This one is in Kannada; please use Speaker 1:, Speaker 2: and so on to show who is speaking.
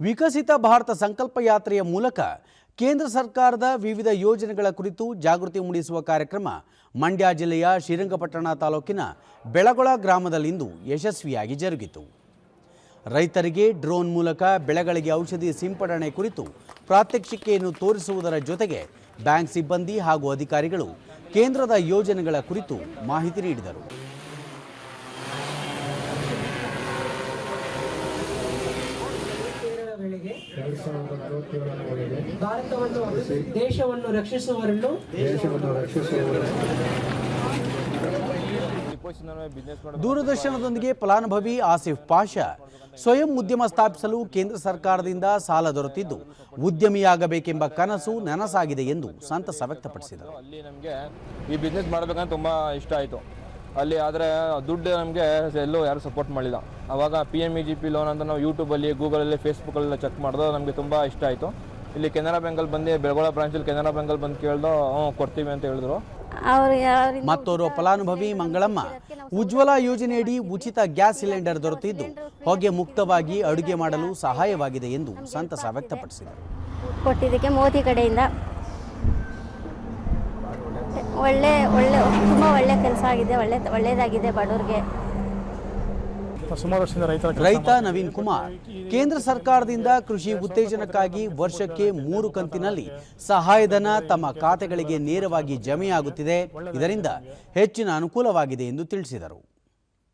Speaker 1: ವಿಕಸಿತ ಭಾರತ ಸಂಕಲ್ಪ ಯಾತ್ರೆಯ ಮೂಲಕ ಕೇಂದ್ರ ಸರ್ಕಾರದ ವಿವಿಧ ಯೋಜನೆಗಳ ಕುರಿತು ಜಾಗೃತಿ ಮೂಡಿಸುವ ಕಾರ್ಯಕ್ರಮ ಮಂಡ್ಯ ಜಿಲ್ಲೆಯ ಶ್ರೀರಂಗಪಟ್ಟಣ ತಾಲೂಕಿನ ಬೆಳಗೊಳ ಗ್ರಾಮದಲ್ಲಿಂದು ಯಶಸ್ವಿಯಾಗಿ ಜರುಗಿತು. ರೈತರಿಗೆ ಡ್ರೋನ್ ಮೂಲಕ ಬೆಳೆಗಳಿಗೆ ಔಷಧಿ ಸಿಂಪಡಣೆ ಕುರಿತು ಪ್ರಾತ್ಯಕ್ಷಿಕೆಯನ್ನು ತೋರಿಸುವುದರ ಜೊತೆಗೆ ಬ್ಯಾಂಕ್ ಸಿಬ್ಬಂದಿ ಹಾಗೂ ಅಧಿಕಾರಿಗಳು ಕೇಂದ್ರದ ಯೋಜನೆಗಳ ಕುರಿತು ಮಾಹಿತಿ ನೀಡಿದರು.
Speaker 2: ಎರಡು ಸಾವಿರದ ನಲವತ್ತೇಳರವರೆಗೆ
Speaker 3: ಭಾರತವನ್ನು ದೇಶವನ್ನು ರಕ್ಷಿಸುವರನ್ನು
Speaker 2: ದೇಶವನ್ನು ರಕ್ಷಿಸುವ
Speaker 1: ದೂರದರ್ಶನದೊಂದಿಗೆ ಫಲಾನುಭವಿ ಆಸಿಫ್ ಪಾಷಾ ಸ್ವಯಂ ಉದ್ಯಮ ಸ್ಥಾಪಿಸಲು ಕೇಂದ್ರ ಸರ್ಕಾರದಿಂದ ಸಾಲ ದೊರೆತಿದ್ದು ಉದ್ಯಮಿಯಾಗಬೇಕೆಂಬ ಕನಸು ನನಸಾಗಿದೆ ಎಂದು ಸಂತಸ ವ್ಯಕ್ತಪಡಿಸಿದರು.
Speaker 4: ಅಲ್ಲಿ ನಮಗೆ ಈ ಬಿಸ್ನೆಸ್ ಮಾಡಬೇಕಂತ ತುಂಬ ಇಷ್ಟ ಆಯಿತು. ಅಲ್ಲಿ ಆದರೆ ದುಡ್ಡು ನಮಗೆ ಎಲ್ಲೂ ಯಾರು ಸಪೋರ್ಟ್ ಮಾಡಿಲ್ಲ. ಆವಾಗ P M E G P loan ಅಂತ ನಾವು ಯೂಟ್ಯೂಬಲ್ಲಿ ಗೂಗಲಲ್ಲಿ ಫೇಸ್ಬುಕ್ಕಲ್ಲೆಲ್ಲ ಚೆಕ್ ಮಾಡಿದ್ರು ನಮಗೆ ತುಂಬ ಇಷ್ಟ ಆಯಿತು. ಇಲ್ಲಿ ಕೆನರಾ ಬ್ಯಾಂಕಲ್ಲಿ ಬಂದು ಬೆಳಗೋಳ ಬ್ರಾಂಚಲ್ಲಿ ಕೆನರಾ ಬ್ಯಾಂಕಲ್ಲಿ ಬಂದು ಕೇಳ್ದು ಹ್ಞೂ ಕೊಡ್ತೀವಿ ಅಂತ ಹೇಳಿದ್ರು.
Speaker 1: ಮತ್ತೋರ್ವ ಫಲಾನುಭವಿ ಮಂಗಳಮ್ಮ ಉಜ್ವಲ ಯೋಜನೆಯಡಿ ಉಚಿತ ಗ್ಯಾಸ್ ಸಿಲಿಂಡರ್ ದೊರೆತಿದ್ದು. ಹೊಗೆ ಮುಕ್ತವಾಗಿ ಅಡುಗೆ ಮಾಡಲು ಸಹಾಯವಾಗಿದೆ ಎಂದು ಸಂತಸ ವ್ಯಕ್ತಪಡಿಸಿದರು.
Speaker 5: ಕೊಟ್ಟಿದ್ದಕ್ಕೆ ಮೋದಿ ಕಡೆಯಿಂದ ಒಳ್ಳೆ ಒಳ್ಳೆ ತುಂಬ ಒಳ್ಳೆ ಕೆಲಸ ಆಗಿದೆ ಒಳ್ಳೆ ಒಳ್ಳೆಯದಾಗಿದೆ ಬಡವ್ರಿಗೆ.
Speaker 1: ರೈತ ನವೀನ್ ಕುಮಾರ್ ಕೇಂದ್ರ ಸರ್ಕಾರದಿಂದ ಕೃಷಿ ಉತ್ತೇಜನಕ್ಕಾಗಿ ವರ್ಷಕ್ಕೆ ಮೂರು ಕಂತಿನಲ್ಲಿ ಸಹಾಯಧನ ತಮ್ಮ ಖಾತೆಗಳಿಗೆ ನೇರವಾಗಿ ಜಮೆಯಾಗುತ್ತಿದೆ. ಇದರಿಂದ ಹೆಚ್ಚಿನ ಅನುಕೂಲವಾಗಿದೆ ಎಂದು ತಿಳಿಸಿದರು.